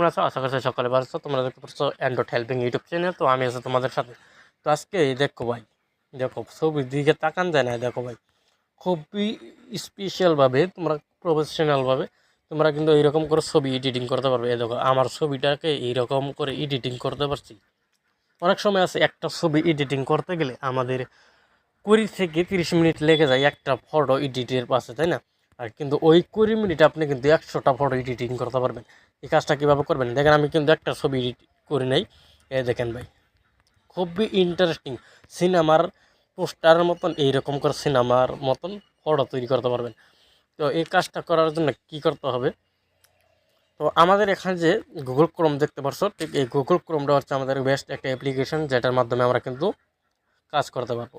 তোমরা আছো আশা করছি সকালে আছো তোমরা দেখতে পাচ্ছ অ্যান্ড্রয়েড হেল্পিং ইউটিউব চ্যানেল তো আমি আছি তোমাদের সাথে। তো আজকে দেখো ভাই, দেখো, ছবির দিকে তাকান যায় না দেখো ভাই। খুবই স্পেশালভাবে তোমরা প্রফেশনালভাবে তোমরা কিন্তু এইরকম করে ছবি এডিটিং করতে পারবে। এই দেখো, আমার ছবিটাকে এইরকম করে এডিটিং করতে পারছি। অনেক সময় আছে একটা ছবি এডিটিং করতে গেলে আমাদের কুড়ি থেকে তিরিশ মিনিট লেগে যায় একটা ফটো এডিটের পাশে, তাই না? আর কিন্তু ওই কুড়ি মিনিট আপনি কিন্তু একশোটা ফটো এডিটিং করতে পারবেন। এই কাজটা কীভাবে করবেন? দেখেন, আমি কিন্তু একটা ছবি এডিট করি নাই। এ দেখেন ভাই, খুবই ইন্টারেস্টিং সিনেমার পোস্টারের মতন, এইরকম করে সিনেমার মতন ফটো তৈরি করতে পারবেন। তো এই কাজটা করার জন্য কি করতে হবে? তো আমাদের এখানে যে গুগল ক্রোম দেখতে পারছ, ঠিক এই গুগল ক্রোমটা হচ্ছে আমাদের বেস্ট একটা অ্যাপ্লিকেশন যেটার মাধ্যমে আমরা কিন্তু কাজ করতে পারব।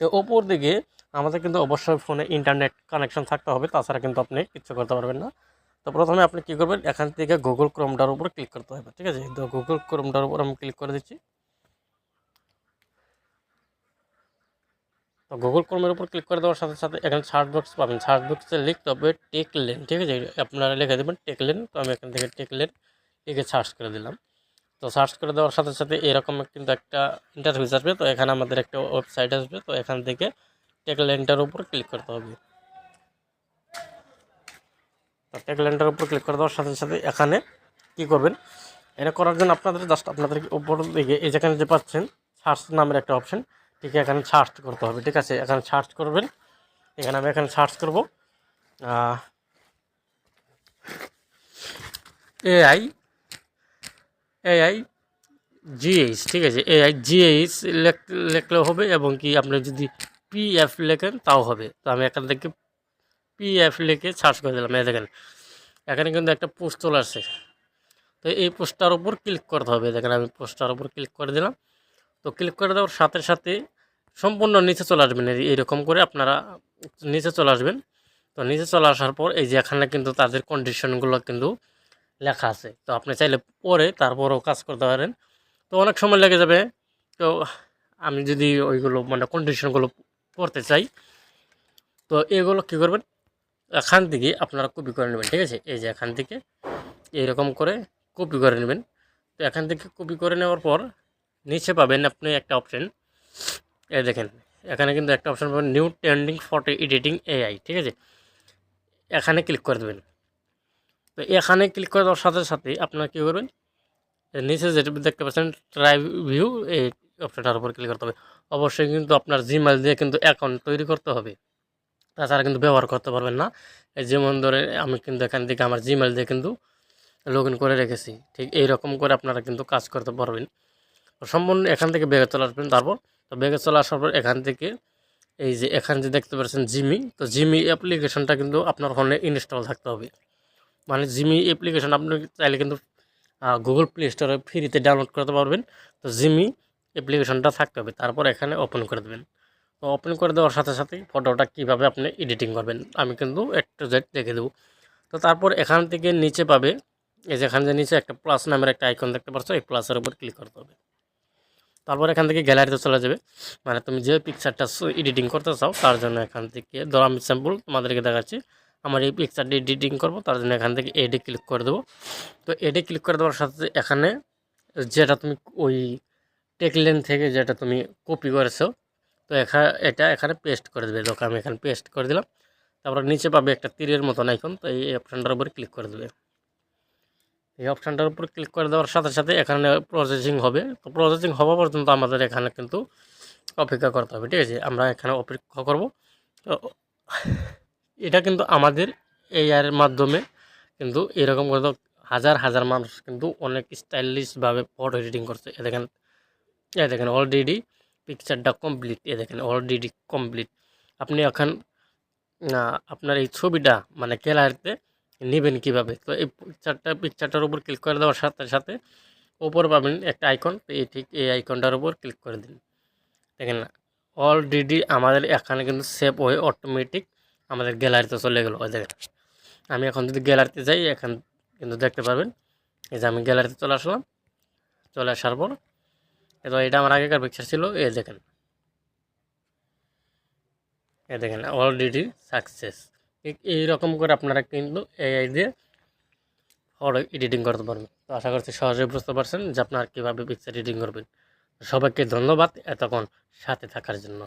তো ওপর দিকে আমাদের কিন্তু অবশ্যই ফোনে ইন্টারনেট কানেকশন থাকতে হবে, তাছাড়া কিন্তু আপনি কিছু করতে পারবেন না। তো প্রথমে আপনি কী করবেন, এখান থেকে গুগল ক্রোমটার উপর ক্লিক করতে হবে, ঠিক আছে? তো গুগল ক্রোমটার উপর আমি ক্লিক করে দিচ্ছি। তো গুগল ক্রোমের উপর ক্লিক করে দেওয়ার সাথে সাথে এখানে সার্চ বক্স পাবেন। সার্চ বক্সে লিখতে হবে টেক লেন ঠিক আছে? আপনারা লিখে দেবেন টেক লেন তো আমি এখান থেকে টেক লেন লিখে সার্চ করে দিলাম। তো সার্চ করে দেওয়ার সাথে সাথে এরকম কিন্তু একটা ইন্টারফেস আসবে, তো এখানে আমাদের একটা ওয়েবসাইট আসবে, তো এখান থেকে টেক লেনটার উপর ক্লিক করতে হবে। লেনটার উপর ক্লিক করে দেওয়ার সাথে সাথে এখানে কি করবেন? এটা করার জন্য আপনাদের জাস্ট আপনাদের উপর দিকে এই যেখানে যে পাচ্ছেন সার্চ নামের একটা অপশন ঠিক এখানে সার্চ করতে হবে, ঠিক আছে? এখানে সার্চ করবেন, এখানে আমি এখানে সার্চ করব। এআই এআই জিএইচ ঠিক আছে? এআই জিএইচ লেখলেও হবে এবং কি আপনি যদি পিএফ লেখেন, তাও হবে। তো আমি এখান থেকে পিএফ লিখে সার্চ করে দিলাম। এই দেখেন, এখানে কিন্তু একটা পোস্ট চলে আসছে। তো এই পোস্টটার উপর ক্লিক করতে হবে। দেখেন, আমি পোস্টটার উপর ক্লিক করে দিলাম। তো ক্লিক করে দেওয়ার সাথে সাথে সম্পূর্ণ নিচে চলে আসবেন। এই- এইরকম করে আপনারা নিচে চলে আসবেন। তো নিচে চলে আসার পর এই যে এখানে কিন্তু তাদের কন্ডিশনগুলো কিন্তু লেখা আছে। তো আপনি চাইলে পরে তারপরও কাজ করতে পারেন। তো অনেক সময় লেগে যাবে। তো আমি যদি ওইগুলো মানে কন্ডিশনগুলো পড়তে চাই। তো এগুলো কী করবেন? এখান থেকে আপনারা কপি করে নেবেন, ঠিক আছে? এই যে এখান থেকে এইরকম করে কপি করে নেবেন। তো এখান থেকে কপি করে নেওয়ার পর নিচে পাবেন আপনি একটা অপশন। এই দেখেন, এখানে কিন্তু একটা অপশন পাবেন, new trending photo editing AI, ঠিক আছে? এখানে ক্লিক করে দেবেন। তো এখানে ক্লিক করে দেওয়ার সাথে সাথে আপনারা কী করবেন? নিচে যেটা দেখতে পাচ্ছেন, ট্রাই ভিউ অপশনটার উপর ক্লিক করতে হবে। অবশ্যই কিন্তু আপনার জিমেল দিয়ে কিন্তু অ্যাকাউন্ট তৈরি করতে হবে। তাছাড়া কিন্তু ব্যবহার করতে পারবেন না। এই যেমন ধরে আমি কিন্তু এখান থেকে আমার জিমেল দিয়ে কিন্তু লগ করে রেখেছি। ঠিক এই রকম করে আপনারা কিন্তু কাজ করতে পারবেন। সম্পূর্ণ এখান থেকে বেগে চলে আসবেন তারপর। তো বেগে চলে আসার পর এখান থেকে এই যে এখানে যে দেখতে পাচ্ছেন জিমি তো জিমি অ্যাপ্লিকেশনটা কিন্তু আপনার ফোনে ইনস্টল থাকতে হবে। মানে জিমি অ্যাপ্লিকেশন আপনি চাইলে কিন্তু গুগল প্লে স্টোরে ফ্রিতে ডাউনলোড করতে পারবেন। তো জিমি অ্যাপ্লিকেশনটা থাকতে হবে, তারপর এখানে ওপেন করে দেবেন। তো ওপেন করে দেওয়ার সাথে সাথেই ফটোটা কীভাবে আপনি এডিটিং করবেন, আমি কিন্তু একটু জেড দেখে দেবো। তো তারপর এখান থেকে নিচে পাবে, এই যে এখানে যে নিচে একটা প্লাস নামের একটা আইকন দেখতে পাচ্ছ, এই প্লাসের উপর ক্লিক করতে হবে। তারপর এখান থেকে গ্যালারিতে চলে যাবে মানে তুমি যে পিকচারটা এডিটিং করতে চাও, তার জন্য এখান থেকে ধরো আমি স্যাম্পল তোমাদেরকে দেখাচ্ছি, আমার এই পিকচারটি এডিটিং করব, তার জন্য এখান থেকে এডে ক্লিক করে দেবো। তো এডে ক্লিক করে দেওয়ার সাথে সাথে এখানে যেটা তুমি ওই টেকলেন থেকে যেটা তুমি কপি করেছ, তো এখা, এটা এখানে পেস্ট করে দেবে। দেখো, আমি এখানে পেস্ট করে দিলাম। তারপর নিচে পাবে একটা তীরের মতন আইকন তো এই অপশানটার উপরে ক্লিক করে দেবে। এই অপশানটার উপর ক্লিক করে দেওয়ার সাথে সাথে এখানে প্রসেসিং হবে। তো প্রসেসিং হওয়া পর্যন্ত আমাদের এখানে কিন্তু অপেক্ষা করতে হবে, ঠিক আছে? আমরা এখানে অপেক্ষা করব। তো এটা কিন্তু আমাদের এআর মাধ্যমে কিন্তু এরকম করে হাজার হাজার মানুষ কিন্তু অনেক স্টাইলিশভাবে ফটো এডিটিং করছে। দেখেন এ দেখেন অলরেডি পিকচারটা কমপ্লিট এ দেখেন অলরেডি কমপ্লিট আপনি এখন আপনার এই ছবিটা মানে গ্যালারিতে নেবেন কীভাবে? তো এই পিকচারটা পিকচারটার উপর ক্লিক করে দেওয়ার সাথে সাথে উপর পাবেন একটা আইকন এই ঠিক এই আইকনটার উপর ক্লিক করে দিন। দেখেন অলরেডি আমাদের এখানে কিন্তু সেভ হয়ে অটোমেটিক আমাদের গ্যালারিতে চলে গেলো। ওই দেখেন, আমি এখন যদি গ্যালারিতে যাই, এখন কিন্তু দেখতে পারবেন, এই যে আমি গ্যালারিতে চলে আসলাম। চলে আসার পর তো এটা আমার আগেকার পিকচার ছিল, এ দেখেন। এ দেখেন অলরেডি সাকসেস ঠিক এইরকম করে আপনারা কিন্তু এআই দিয়ে ফটো এডিটিং করতে পারবেন। তো আশা করছি সহজে বুঝতে পারছেন যে আপনার কীভাবে পিকচার এডিটিং করবেন। সবাইকে ধন্যবাদ এতক্ষণ সাথে থাকার জন্য।